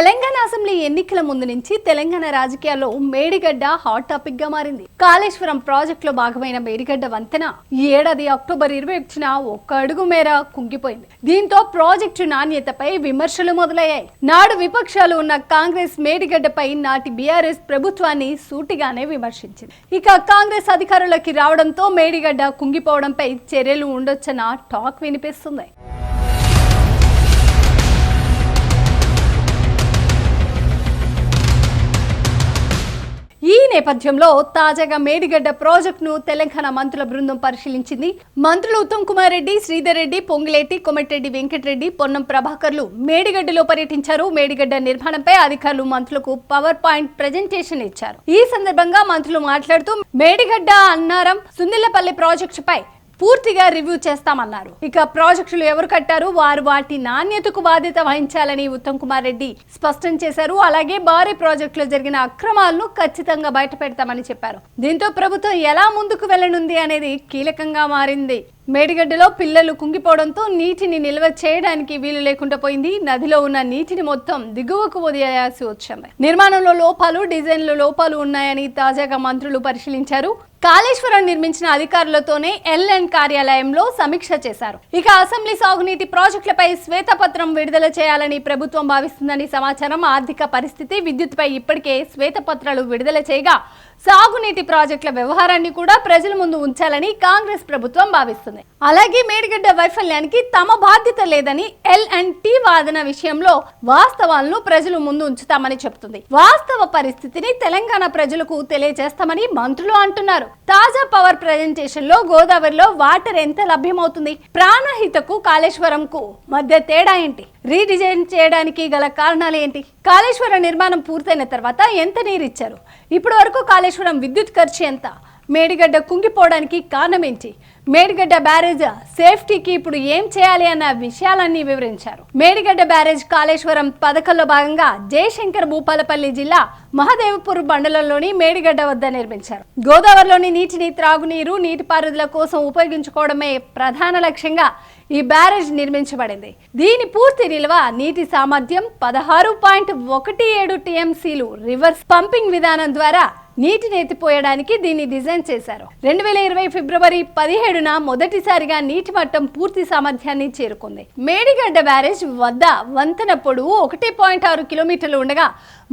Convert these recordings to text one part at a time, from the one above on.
Telangana assembly ఎన్నికల ముందు నుంచి తెలంగాణ రాజకీయాల్లో మేడిగడ్డ హాట్ టాపిక్గా మారింది. కాళేశ్వరం ప్రాజెక్టులో భాగమైన మేడిగడ్డ వంతెన ఏడాది అక్టోబర్ ఇరవై ఒకటిన ఒక్క అడుగు మేర కుంగిపోయింది. దీంతో ప్రాజెక్టు నాణ్యతపై విమర్శలు మొదలయ్యాయి. నాడు విపక్షాలు ఉన్న కాంగ్రెస్ మేడిగడ్డపై నాటి బీఆర్ఎస్ ప్రభుత్వాన్ని సూటిగానే విమర్శించింది. ఇక కాంగ్రెస్ అధికారులకి రావడంతో మేడిగడ్డ కుంగిపోవడంపై చర్యలు ఉండొచ్చన్న టాక్ వినిపిస్తుంది. నేపథ్యంలో తాజాగా మేడిగడ్డ ప్రాజెక్టును తెలంగాణ మంత్రుల బృందం పరిశీలించింది. మంత్రులు ఉత్తమ్ కుమార్ రెడ్డి శ్రీధర్ రెడ్డి పొంగిలేటి కొమటిరెడ్డి వెంకటరెడ్డి పొన్నం ప్రభాకర్లు మేడిగడ్డలో పర్యటించారు. మేడిగడ్డ నిర్మాణంపై అధికారులు మంత్రులకు పవర్ పాయింట్ ప్రజెంటేషన్ ఇచ్చారు. ఈ సందర్భంగా మంత్రులు మాట్లాడుతూ మేడిగడ్డ అన్నారం సుందిల్లపల్లి ప్రాజెక్టుపై పూర్తిగా రివ్యూ చేస్తామన్నారు. ఇక ప్రాజెక్టులు ఎవరు కట్టారు? వారు వాటి నాణ్యతకు బాధ్యత వహించాలని ఉత్తమ్ కుమార్ రెడ్డి స్పష్టం చేశారు. అలాగే భారీ ప్రాజెక్టులో జరిగిన అక్రమాలను ఖచ్చితంగా బయట పెడతామని చెప్పారు. దీంతో ప్రభుత్వం ఎలా ముందుకు వెళ్ళనుంది అనేది కీలకంగా మారింది. మేడిగడ్డలో పిల్లలు కుంగిపోవడంతో నీటిని నిల్వ చేయడానికి వీలు లేకుండా పోయింది. నదిలో ఉన్న నీటిని మొత్తం దిగువకు వదిలేయాల్సి వచ్చింది. నిర్మాణంలో లోపాలు డిజైన్లో లోపాలు ఉన్నాయని తాజాగా మంత్రులు పరిశీలించారు. కాళేశ్వరం నిర్మించిన అధికారులతోనే ఎల్ఎన్ కార్యాలయంలో సమీక్ష చేశారు. ఇక అసెంబ్లీ సాగునీటి ప్రాజెక్టులపై శ్వేతపత్రం విడుదల చేయాలని ప్రభుత్వం భావిస్తుందని సమాచారం. ఆర్థిక పరిస్థితి విద్యుత్పై ఇప్పటికే శ్వేతపత్రాలు విడుదల చేయగా సాగునీటి ప్రాజెక్టుల వ్యవహారాన్ని కూడా ప్రజల ముందు ఉంచాలని కాంగ్రెస్ ప్రభుత్వం భావిస్తుంది. అలాగే మేడిగడ్డ వైఫల్యానికి తమ బాధ్యత లేదని ఎల్ అండ్ టీ వాదన విషయంలో వాస్తవాలను ప్రజలు ముందు ఉంచుతామని చెప్తుంది వాస్తవ పరిస్థితిని తెలంగాణ ప్రజలకు తెలియజేస్తామని మంత్రులు అంటున్నారు. తాజా పవర్ ప్రజెంటేషన్లో గోదావరిలో వాటర్ ఎంత లభ్యమవుతుంది? ప్రాణహితకు కాళేశ్వరంకు మధ్య తేడా ఏంటి? రీడిజైన్ చేయడానికి గల కారణాలు ఏంటి? కాళేశ్వరం నిర్మాణం పూర్తయిన తర్వాత ఎంత నీరు ఇచ్చారు ఇప్పటి వరకు కాళేశ్వరం విద్యుత్ ఖర్చు ఎంత? మేడిగడ్డ కుంగిపోవడానికి కారణం ఏంటి మేడిగడ్డ బ్యారేజ్ సేఫ్టీకి ఇప్పుడు ఏం చేయాలి అన్న విషయాలన్నీ వివరించారు. మేడిగడ్డ బ్యారేజ్ కాళేశ్వరం పథకంలో భాగంగా జయశంకర్ భూపాలపల్లి జిల్లా మహదేవపూర్ మండలంలోని మేడిగడ్డ వద్ద నిర్మించారు. గోదావరిలోని నీటిని త్రాగునీరు నీటిపారుదల కోసం ఉపయోగించుకోవడమే ప్రధాన లక్ష్యంగా ఈ బ్యారేజ్ నిర్మించబడింది. దీని పూర్తి నిల్వ నీటి సామర్థ్యం పదహారు పాయింట్ ఒకటి ఏడు టీఎంసీలు రివర్స్ పంపింగ్ విధానం ద్వారా నీటిని ఎత్తిపోయడానికి దీన్ని డిజైన్ చేశారు. రెండు వేల ఇరవై ఫిబ్రవరి పదిహేడున మొదటిసారిగా నీటి మట్టం పూర్తి సామర్థ్యాన్ని చేరుకుంది. మేడిగడ్డ బ్యారేజ్ వద్ద వంతెన పొడవు ఒకటి పాయింట్ ఆరు కిలోమీటర్లు ఉండగా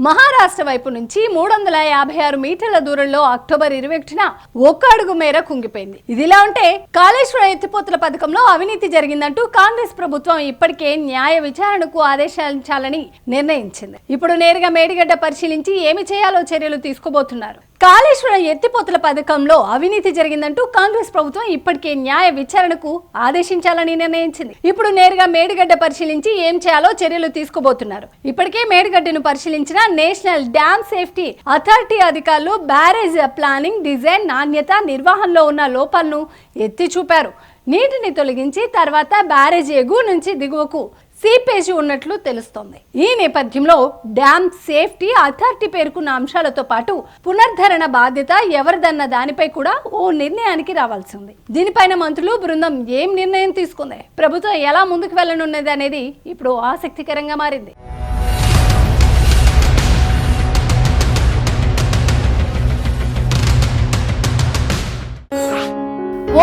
మహారాష్ట్ర వైపు నుంచి మూడు వందల యాభై ఆరు మీటర్ల దూరంలో అక్టోబర్ ఇరవై ఒకటిన ఒక్క అడుగు మేర కుంగిపోయింది. ఇదిలా ఉంటే కాళేశ్వరం ఎత్తిపోతుల పథకంలో అవినీతి జరిగిందంటూ కాంగ్రెస్ ప్రభుత్వం ఇప్పటికే న్యాయ విచారణకు ఆదేశించాలని నిర్ణయించింది. ఇప్పుడు నేరుగా మేడిగడ్డ పరిశీలించి ఏమి చేయాలో చర్యలు తీసుకోబోతున్నారు. కాళేశ్వరం ఎత్తిపోతుల పథకంలో అవినీతి జరిగిందంటూ కాంగ్రెస్ ప్రభుత్వం ఇప్పటికే న్యాయ విచారణకు ఆదేశించాలని నిర్ణయించింది. ఇప్పుడు నేరుగా మేడిగడ్డ పరిశీలించి ఏం చేయాలో చర్యలు తీసుకోబోతున్నారు ఇప్పటికే మేడిగడ్డను పరిశీలించిన నేషనల్ డ్యామ్ సేఫ్టీ అథారిటీ అధికారులు బ్యారేజ్ ప్లానింగ్ డిజైన్ నాణ్యత నిర్వహణలో ఉన్న లోపాలను ఎత్తి చూపారు నీటిని తొలగించి తర్వాత బ్యారేజ్ ఎగువ నుంచి దిగువకు సీపేజీ ఉన్నట్లు తెలుస్తోంది. ఈ నేపథ్యంలో డ్యామ్ సేఫ్టీ అథారిటీ పేర్కొన్న అంశాలతో పాటు పునర్ధరణ బాధ్యత ఎవరిదన్న దానిపై కూడా ఓ నిర్ణయానికి రావాల్సింది. దీనిపైన మంత్రులు బృందం ఏం నిర్ణయం తీసుకుంది? ప్రభుత్వం ఎలా ముందుకు వెళ్ళనున్నది అనేది ఇప్పుడు ఆసక్తికరంగా మారింది.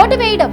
ఓటు వేయడం